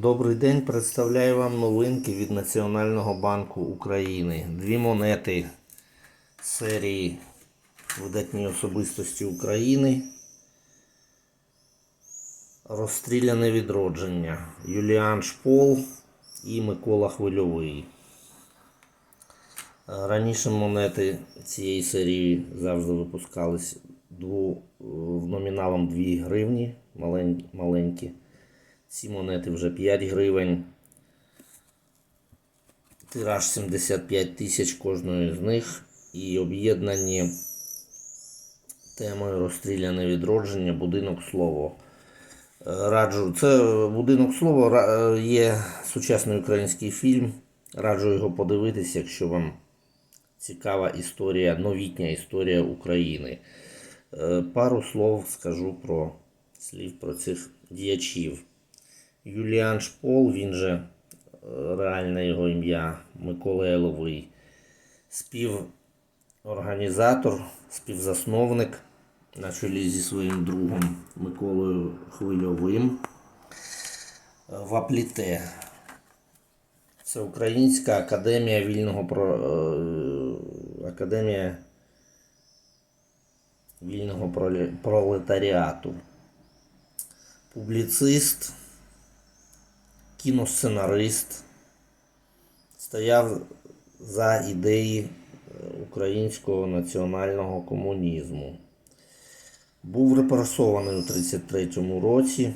Добрий день, представляю вам новинки від Національного банку України. Дві монети серії Видатні особистості України. Розстріляне відродження. Юліан Шпол і Микола Хвильовий. Раніше монети цієї серії завжди випускались дву, номіналом 2 гривні маленькі. Ці монети вже 5 гривень. Тираж 75 тисяч кожної з них. І об'єднані темою розстріляне відродження, будинок слово. Е, Раджу, це будинок слово е, є сучасний український фільм. Раджу його подивитися, якщо вам цікава історія, новітня історія України. Е, Пару слов скажу про слів про цих діячів. Юліан Шпол, він же е, реальне його ім'я Микола Еловий, співорганізатор, співзасновник на чолі зі своїм другом Миколою Хвильовим. Е, В Апліте. Це Українська академія вільного е, академія вільного пролетаріату. Публіцист, кіносценарист, стояв за ідеї е, українського національного комунізму. Був репресований у 1933 році.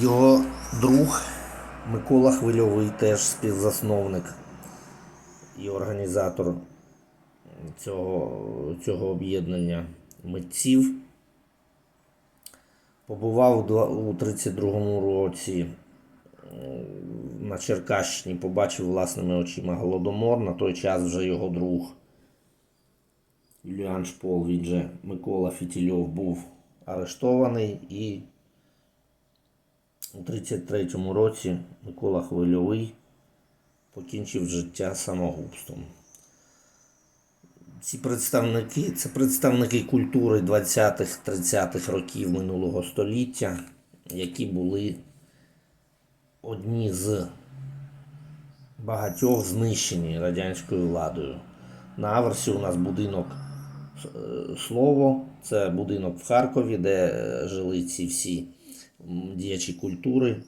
Його друг Микола Хвильовий теж співзасновник і організатор цього, цього об'єднання митців. Побував у два- 32-му році на Черкащині, побачив власними очима голодомор. На той час вже його друг Юліан Шпол, він же Микола Фітільов, був арештований і у 33-му році Микола Хвильовий покінчив життя самогубством. Ці представники це представники культури 20-30-х років минулого століття, які були одні з багатьох знищені радянською владою. На аверсі у нас будинок е, Слово, це будинок в Харкові, де е, жили ці всі діячі культури,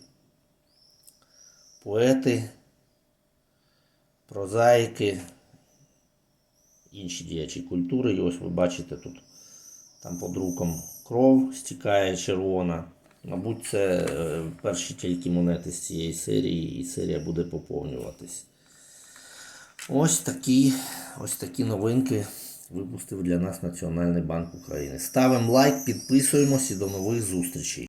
поети, прозаїки, інші діячі культури. І ось ви бачите тут там под руком кров стікає червона. Мабуть, це е, перші тільки монети з цієї серії, і серія буде поповнюватись. Ось такі, ось такі новинки випустив для нас Національний банк України. Ставимо лайк, підписуємось і до нових зустрічей.